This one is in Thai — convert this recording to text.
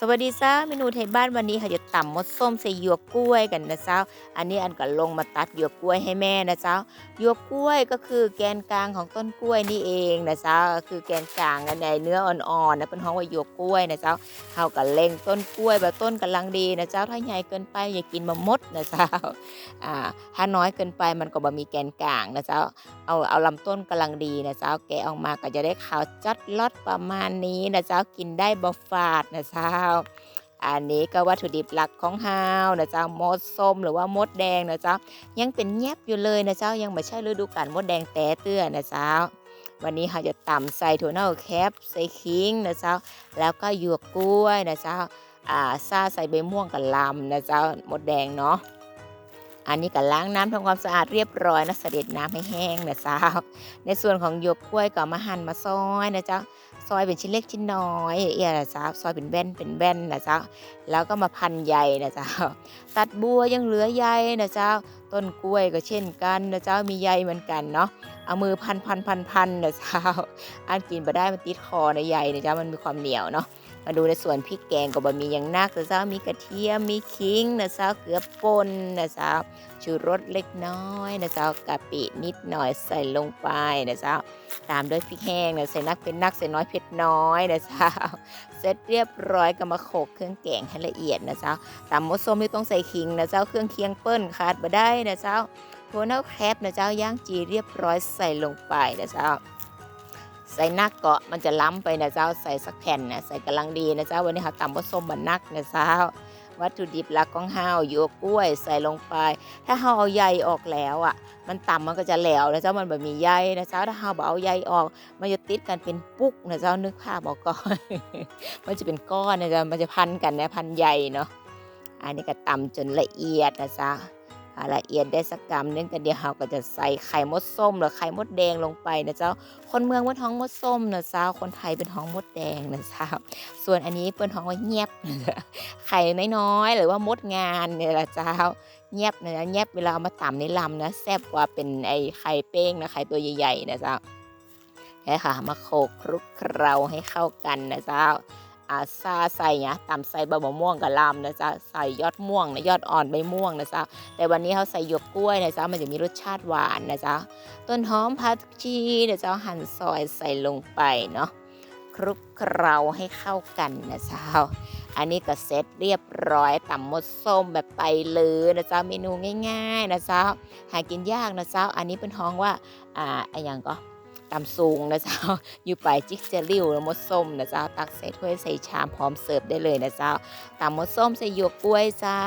สวัสดีจ้าเมนูไทยบ้านวันนี้ค่ะจะตำมดส้มใส่หยวกกล้วยกันนะเจ้า อันนี้อันก็ลงมาตัดหยวกกล้วยให้แม่นะเจ้าหยวกกล้วยก็คือแกนกลางของต้นกล้วยนี่เองนะเจ้าคือแกนกลางอันในเนื้ออ่อนๆนะเป็นห้องว่าหยวกกล้วยนะเจ้าเขาก็เล็งต้นกล้วยแบบต้นกำลังดีนะเจ้าถ้าใหญ่เกินไปอย่ากินมามดนะเจ้าอ่าถ้าน้อยเกินไปมันก็บ่มีแกนกลางนะเจ้าเอาเอาลำต้นกำลังดีนะเจ้าแกะออกมาก็จะได้ขาวจัดลอดประมาณนี้นะเจ้ากินได้บ่ฝาดนะเจ้าอันนี้ก็วัตถุดิบหลักของฮาวนะเจ้ามดส้มหรือว่ามดแดงนะเจ้ายังเป็นแยบอยู่เลยนะเจ้ายังไม่ใช่ฤดูกาลมดแดงแต่เตื้อนะเจ้าวันนี้เราจะตำใส่ถั่วเน่าแคปใส่ขิงนะเจ้าแล้วก็หยวกกล้วยนะเจ้าอ่าซาใส่ใบม่วงกับลำนะเจ้ามดแดงเนาะอันนี้ก็ล้างน้ำทำความสะอาดเรียบร้อยนะเสด็จน้ำให้แห้งนะเจ้าในส่วนของหยวกกล้วยก็มาหั่นมาซอยนะเจ้า ซอยเป็นชิ้นเล็กชิ้นน้อยเอียนะจ๊ะซอยเป็นแว่นเป็นแว่นนะจ๊ะแล้วก็มาพันใยนะจ๊ะตัดบัวยังเหลือใยนะจ๊ะต้นกล้วยก็เช่นกันนะจ๊ะมีใยเหมือนกันเนาะเอามือพันพันพันพันนะจ๊ะอันกินไปได้มันติดคอในใยนะจ๊ะมันมีความเหนียวเนาะ มาดูในส่วนพริกแกงก็บมีอย่างนักนะเจ้ามีกระเทียมมีขิงนะเจ้าเกลือป่นนะเจ้าชูรสเล็กน้อยนะเจ้ากะปินิดหน่อยใส่ลงไปนะเจ้าตามด้วยพริกแห้งนะใส่นักเป็นนักใส่น้อยเผ็ดน้อยนะเจ้าเสร็จเรียบร้อยก็มาโขลกเครื่องแกงให้ละเอียดนะเจ้าตำมดส้มที่ต้องใส่ขิงนะเจ้าเครื่องเคียงเปิ้ลขาดบ่ได้นะเจ้าถั่วเน่าแคบนะเจ้าย่างจีเรียบร้อยใส่ลงไปนะเจ้า ใส่นักเกาะมันจะล้ำไปนะเจ้าใส่สักแผ่นนะใส่กำลังดีนะเจ้าวันนี้เราตำผสมบันนักนะเจ้าวัตถุดิบหลักของเฮาหยวกกล้วยใส่ลงไป ถ้าเฮาเอาใยออกแล้วอะ มันต่ำมันก็จะแหลวนะเจ้ามันแบบมีใยนะเจ้าถ้าเฮาบ่เอาใยออก มันจะติดกันเป็นปุ๊กนะเจ้านึกภาพบอกก่อน มันจะเป็นก้อนนะเจ้ามันจะพันกันนะพันใยเนาะอันนี้ก็ตำจนละเอียดนะเจ้า ละเอียดได้สักกำนึงกันเดียวเราก็จะใส่ไข่มดส้มหรือไข่มดแดงลงไปนะเจ้า คนเมืองว่าท้องมดส้มนะเจ้า คนไทยเป็นท้องมดแดงนะเจ้า ส่วนอันนี้เป็นท้องว่าเงียบ ไข่น้อยๆหรือว่ามดงานเนี่ยละเจ้าเงียบนะเงียบเวลาเอามาต่ำในลำนะแซ่บกว่าเป็นไอไข่เป้งนะไข่ตัวใหญ่ๆนะเจ้าแค่ค่ะมาโขลกคลุกเคล้าให้เข้ากันนะเจ้า อาซาใส่เนี่ยตำใส่ใบมะม่วงกับลำนะจ๊ะใส่ยอดม่วงนะยอดอ่อนใบม่วงนะจ๊ะแต่วันนี้เขาใส่หยวกกล้วยนะจ๊ะมันจะมีรสชาติหวานนะจ๊ะต้นหอมผักชีนะจ๊ะหั่นซอยใส่ลงไปเนาะคลุกเคล้าให้เข้ากันนะจ๊ะอันนี้ก็เสร็จเรียบร้อยตำมดส้มแบบไปเลยนะจ๊ะเมนูง่าย ๆ นะจ๊ะหากินยากนะจ๊ะอันนี้เป็นท้องว่าอ่าอะไรอย่างก็ ตำสูงนะจ๊ะอยู่ไปจิกเจริวแล้วมดส้มนะเจ้า ตักใส่ถ้วยใส่ชามพร้อมเสิร์ฟได้เลยนะเจ้าตำมดส้มใส่หยวกกล้วยเจ้า